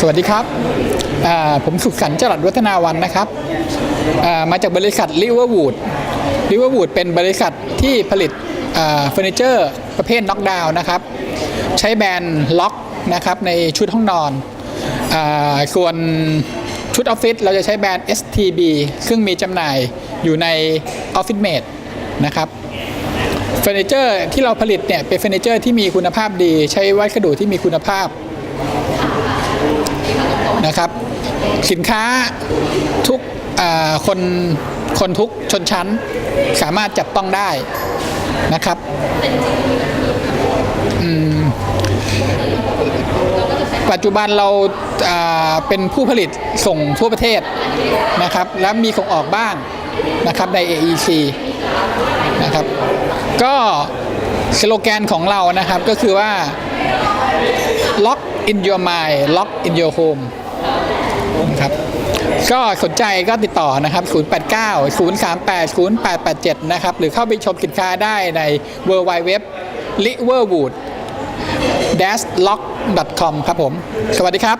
สวัสดีครับ ผมสุขสันต์จรัสวัฒนาวันนะครับ มาจากบริษัทลิเวอร์วูดลิเวอร์วูดเป็นบริษัทที่ผลิตเฟอร์นิเจอร์ประเภทน็อกดาวน์นะครับ ใช้แบรนด์ล็อกนะครับในชุดห้องนอนอส่วนชุดออฟฟิศเราจะใช้แบรนด์ STB ซึ่งมีจำหน่ายอยู่ในออฟฟิศเมดนะครับเฟอร์นิเจอร์ที่เราผลิตเนี่ยเป็นเฟอร์นิเจอร์ที่มีคุณภาพดี ใช้วัสดุที่มีคุณภาพ นะครับ สินค้าทุกคนคนทุกชนชั้นสามารถจับต้องได้นะครับปัจจุบันเราอ่าเป็นผู้ผลิตส่งทั่วประเทศนะครับ และมีส่งออกบ้างนะครับใน AEC นะครับ ก็สโลแกนของเรานะครับก็คือว่า lock in your mind lock in your home ครับก็สนใจก็ติดต่อนะครับ 089 038 0887 นะครับ หรือเข้าไปชมสินค้าได้ใน w w w l i v e r w o o d lock com ครับผม สวัสดีครับ